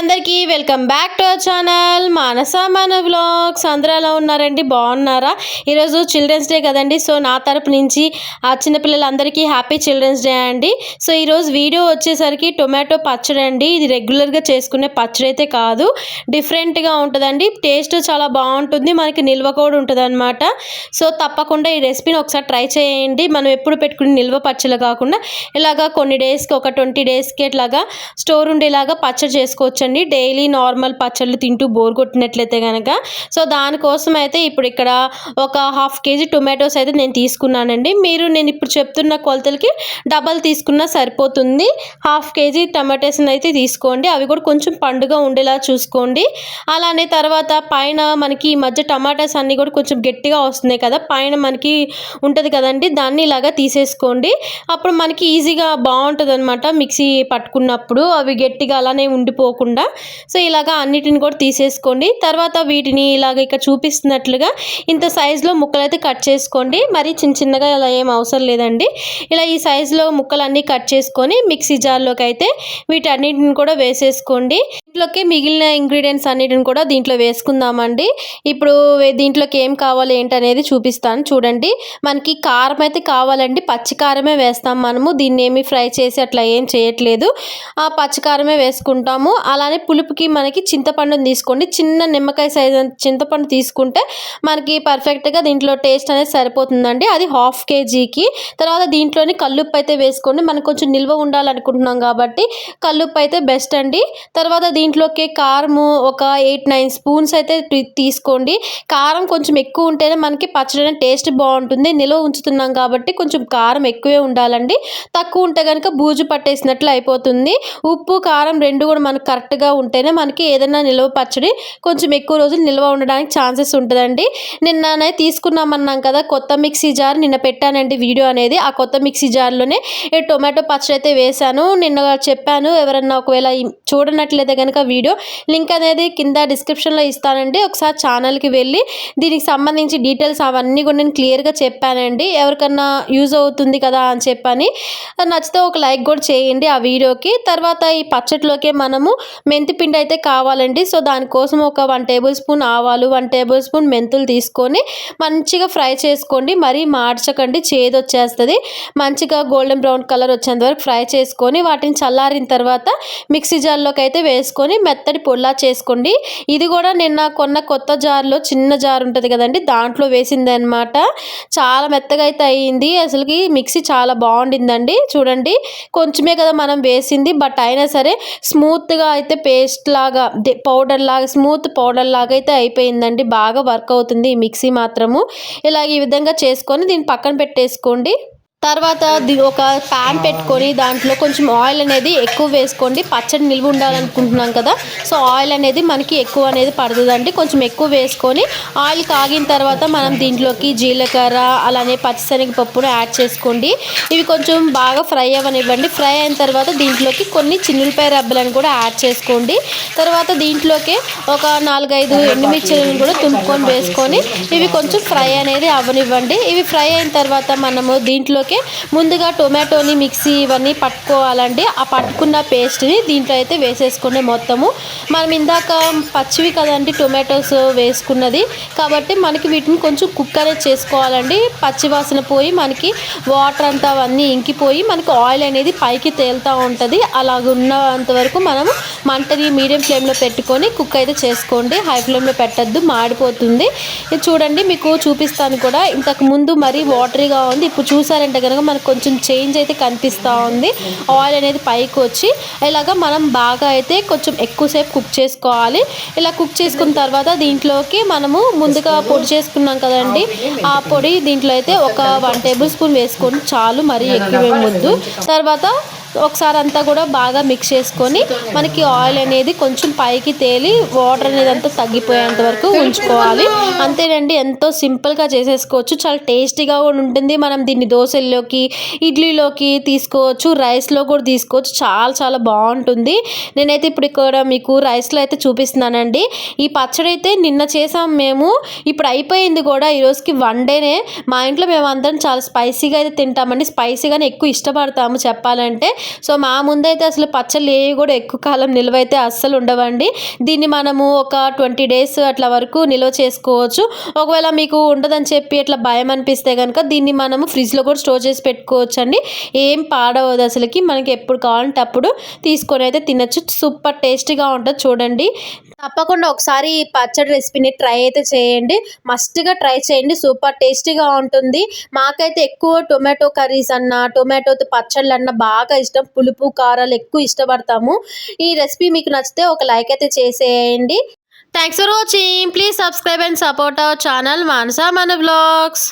అందరికీ welcome back to our channel Manasa మన blogs అందరూ ఎలా ఉన్నారండి? బాగున్నారా? ఈరోజు చిల్డ్రన్స్ డే కదండి సో నా తరపు నుంచి ఆ చిన్నపిల్లలందరికీ హ్యాపీ చిల్డ్రన్స్ డే అండి. సో ఈరోజు వీడియో వచ్చేసరికి టొమాటో పచ్చడి అండి. ఇది రెగ్యులర్గా చేసుకునే పచ్చడి అయితే కాదు డిఫరెంట్గా ఉంటుందండి. టేస్ట్ చాలా బాగుంటుంది మనకి నిల్వ కూడా ఉంటుంది అనమాట సో తప్పకుండా ఈ రెసిపీని ఒకసారి ట్రై చేయండి. మనం ఎప్పుడు పెట్టుకునే నిల్వ పచ్చళ్ళు కాకుండా ఇలాగా కొన్ని డేస్కి ఒక ట్వంటీ డేస్కి ఇట్లాగా స్టోర్ ఉండేలాగా పచ్చడి కదండి డైలీ నార్మల్ పచ్చళ్ళు తింటూ బోర్ కొట్టినట్లయితే కనుక సో దానికోసం అయితే ఇప్పుడు ఇక్కడ ఒక హాఫ్ కేజీ టొమాటోస్ అయితే నేను తీసుకున్నానండి. మీరు నేను ఇప్పుడు చెప్తున్న కొలతలకి డబల్ తీసుకున్నా సరిపోతుంది. హాఫ్ కేజీ టమాటోస్ని అయితే తీసుకోండి. అవి కూడా కొంచెం పండుగ ఉండేలా చూసుకోండి. అలానే తర్వాత పైన మనకి ఈ మధ్య టమాటాస్ అన్నీ కూడా కొంచెం గట్టిగా వస్తున్నాయి కదా పైన మనకి ఉంటుంది కదండి దాన్ని ఇలాగా తీసేసుకోండి. అప్పుడు మనకి ఈజీగా బాగుంటుంది అనమాట మిక్సీ పట్టుకున్నప్పుడు. అవి గట్టిగా అలానే ఉండిపోకుండా సో ఇలాగా అన్నిటిని కూడా తీసేసుకోండి. తర్వాత వీటిని ఇలాగ ఇక్కడ చూపిస్తున్నట్లుగా ఇంత సైజులో ముక్కలు అయితే కట్ చేసుకోండి. మరి చిన్న చిన్నగా ఇలా ఏం అవసరం లేదండి. ఇలా ఈ సైజులో ముక్కలన్నీ కట్ చేసుకొని మిక్సీ జార్లోకి అయితే వీటన్నిటిని కూడా వేసేసుకోండి. ఇంట్లోకి మిగిలిన ఇంగ్రీడియంట్స్ అన్నిటిని కూడా దీంట్లో వేసుకుందామండి. ఇప్పుడు దీంట్లోకి ఏం కావాలి ఏంటనేది చూపిస్తాను. చూడండి. మనకి కారం అయితే కావాలండి. పచ్చి కారమే వేస్తాం మనము. దీన్ని ఏమి ఫ్రై చేసి అట్లా ఏం చేయట్లేదు. ఆ పచ్చి కారమే వేసుకుంటాము. అలానే పులుపుకి మనకి చింతపండుని తీసుకోండి. చిన్న నిమ్మకాయ సైజ్ చింతపండు తీసుకుంటే మనకి పర్ఫెక్ట్గా దీంట్లో టేస్ట్ అనేది సరిపోతుందండి. అది హాఫ్ కేజీకి. తర్వాత దీంట్లోని కల్లుప్పు అయితే వేసుకోండి. మనకు కొంచెం నిల్వ ఉండాలనుకుంటున్నాం కాబట్టి కల్లుప్పు అయితే బెస్ట్ అండి. తర్వాత దీంట్లోకి కారము ఒక ఎయిట్ నైన్ స్పూన్స్ అయితే తీసుకోండి. కారం కొంచెం ఎక్కువ ఉంటేనే మనకి పచ్చడి టేస్ట్ బాగుంటుంది. నిల్వ ఉంచుతున్నాం కాబట్టి కొంచెం కారం ఎక్కువే ఉండాలండి. తక్కువ ఉంటే కనుక బూజు పట్టేసినట్లు అయిపోతుంది. ఉప్పు కారం రెండు కూడా మనకు కరెక్ట్గా ఉంటేనే మనకి ఏదైనా నిల్వ పచ్చడి కొంచెం ఎక్కువ రోజులు నిల్వ ఉండడానికి ఛాన్సెస్ ఉంటుందండి. నిన్ననే తీసుకున్నామన్నాం కదా కొత్త మిక్సీ జార్ నిన్న పెట్టానండి వీడియో అనేది. ఆ కొత్త మిక్సీ జార్లోనే టొమాటో పచ్చడి అయితే వేశాను. నిన్న చెప్పాను ఎవరన్నా ఒకవేళ చూడనట్లయితే కనుక వీడియో లింక్ అనేది కింద డిస్క్రిప్షన్లో ఇస్తానండి. ఒకసారి ఛానల్కి వెళ్ళి దీనికి సంబంధించి డీటెయిల్స్ అవన్నీ కూడా నేను క్లియర్గా చెప్పానండి. ఎవరికన్నా యూజ్ అవుతుంది కదా అని చెప్పని నచ్చితే ఒక లైక్ కూడా చేయండి ఆ వీడియోకి. తర్వాత ఈ పచ్చట్లోకే మనము మెంతి పిండి అయితే కావాలండి. సో దానికోసం ఒక వన్ టేబుల్ స్పూన్ ఆవాలు వన్ టేబుల్ స్పూన్ మెంతులు తీసుకొని మంచిగా ఫ్రై చేసుకోండి. మరీ మార్చకండి. చేదు వచ్చేస్తుంది. మంచిగా గోల్డెన్ బ్రౌన్ కలర్ వచ్చేంత వరకు ఫ్రై చేసుకొని వాటిని చల్లారిన తర్వాత మిక్సీ జార్లోకి అయితే తీసుకొని మెత్తటి పొల్లా చేసుకోండి. ఇది కూడా నిన్న కొన్న కొత్త జార్లో చిన్న జార్ ఉంటుంది కదండి దాంట్లో వేసింది అనమాట చాలా మెత్తగా అయితే అయ్యింది. అసలుకి మిక్సీ చాలా బాగుండిందండి. చూడండి కొంచెమే కదా మనం వేసింది బట్ అయినా సరే స్మూత్గా అయితే పేస్ట్ లాగా పౌడర్ లాగా స్మూత్ పౌడర్ లాగా అయితే అయిపోయిందండి. బాగా వర్క్ అవుతుంది ఈ మిక్సీ మాత్రము. ఇలా ఈ విధంగా చేసుకొని దీన్ని పక్కన పెట్టేసుకోండి. తర్వాత ఒక ప్యాన్ పెట్టుకొని దాంట్లో కొంచెం ఆయిల్ అనేది ఎక్కువ వేసుకోండి. పచ్చడి నిల్వ ఉండాలనుకుంటున్నాం కదా. సో ఆయిల్ అనేది మనకి ఎక్కువ అనేది పడుతుందండి. కొంచెం ఎక్కువ వేసుకొని ఆయిల్ కాగిన తర్వాత మనం దీంట్లోకి జీలకర్ర అలానే పచ్చిశనగపప్పును యాడ్ చేసుకోండి. ఇవి కొంచెం బాగా ఫ్రై అవ్వనివ్వండి. ఫ్రై అయిన తర్వాత దీంట్లోకి కొన్ని చిన్నులపాయ రబ్బలను కూడా యాడ్ చేసుకోండి. తర్వాత దీంట్లోకి ఒక నాలుగైదు ఎండుమిర్చిలను కూడా తుంపుకొని వేసుకొని ఇవి కొంచెం ఫ్రై అనేది అవ్వనివ్వండి. ఇవి ఫ్రై అయిన తర్వాత మనము దీంట్లోకి ఓకే. ముందుగా టొమాటోని మిక్సీ ఇవన్నీ పట్టుకోవాలండి. ఆ పట్టుకున్న పేస్ట్ని దీంట్లో అయితే వేసేసుకునే మొత్తము. మనం ఇందాక పచ్చివి కదండి టొమాటోస్ వేసుకున్నది. కాబట్టి మనకి వీటిని కొంచెం కుక్ అనేది చేసుకోవాలండి పచ్చివాసన పోయి మనకి వాటర్ అంతా అవన్నీ ఇంకిపోయి మనకి ఆయిల్ అనేది పైకి తేలుతూ ఉంటుంది. అలాగ ఉన్నంత వరకు మనము మంటని మీడియం ఫ్లేమ్లో పెట్టుకొని కుక్ అయితే చేసుకోండి. హై ఫ్లేమ్లో పెట్టద్దు మాడిపోతుంది. చూడండి మీకు చూపిస్తాను కూడా. ఇంతకు ముందు మరీ వాటరీగా ఉంది. ఇప్పుడు చూసారంటే కనుక మనకు కొంచెం చేంజ్ అయితే కనిపిస్తూ ఉంది. ఆయిల్ అనేది పైకి వచ్చి ఇలాగ మనం బాగా అయితే కొంచెం ఎక్కువసేపు కుక్ చేసుకోవాలి. ఇలా కుక్ చేసుకున్న తర్వాత దీంట్లోకి మనము ముందుగా పొడి చేసుకున్నాం కదండి. ఆ పొడి దీంట్లో అయితే ఒక వన్ టేబుల్ స్పూన్ వేసుకొని చాలు మరీ ఎక్కువ వద్దు తర్వాత ఒకసారి అంతా కూడా బాగా మిక్స్ చేసుకొని మనకి ఆయిల్ అనేది కొంచెం పైకి తేలి వాటర్ అనేది అంతా తగ్గిపోయేంత వరకు ఉంచుకోవాలి. అంతేనండి ఎంతో సింపుల్గా చేసేసుకోవచ్చు. చాలా టేస్టీగా కూడా ఉంటుంది. మనం దీన్ని దోశల్లోకి ఇడ్లీలోకి తీసుకోవచ్చు రైస్లో కూడా తీసుకోవచ్చు. చాలా చాలా బాగుంటుంది. నేనైతే ఇప్పుడు ఇక్కడ మీకు రైస్లో అయితే చూపిస్తున్నానండి. ఈ పచ్చడి అయితే నిన్న చేసాం మేము. ఇప్పుడు అయిపోయింది కూడా. ఈరోజుకి వన్ డేనే మా ఇంట్లో మేము అందరం చాలా స్పైసీగా అయితే తింటామండి. స్పైసీగానే ఎక్కువ ఇష్టపడతాము చెప్పాలంటే. సో మా ముందైతే అసలు పచ్చళ్ళు ఏవి కూడా ఎక్కువ కాలం నిల్వ అయితే అస్సలు ఉండవండి. దీన్ని మనము ఒక ట్వంటీ డేస్ అట్లా వరకు నిల్వ చేసుకోవచ్చు. ఒకవేళ మీకు ఉండదని చెప్పి అట్లా భయం అనిపిస్తే కనుక దీన్ని మనము ఫ్రిడ్జ్లో కూడా స్టోర్ చేసి పెట్టుకోవచ్చు అండి ఏం పాడవదు అసలుకి. మనకి ఎప్పుడు కావాలంటే అప్పుడు తీసుకొని అయితే తినచ్చు. సూపర్ టేస్టీగా ఉంటుంది చూడండి. తప్పకుండా ఒకసారి ఈ పచ్చడి రెసిపీని ట్రై అయితే చేయండి. మస్ట్గా ట్రై చేయండి. సూపర్ టేస్టీగా ఉంటుంది. మాకైతే ఎక్కువ టొమాటో కర్రీస్ అన్న టొమాటోతో పచ్చళ్ళు అన్న బాగా ఇష్టం. పులుపు కారాలు ఎక్కువ ఇష్టపడతాము. ఈ రెసిపీ మీకు నచ్చితే ఒక లైక్ అయితే చేసేయండి. Thanks for watching please subscribe and support our channel Manasa మన బ్లాగ్స్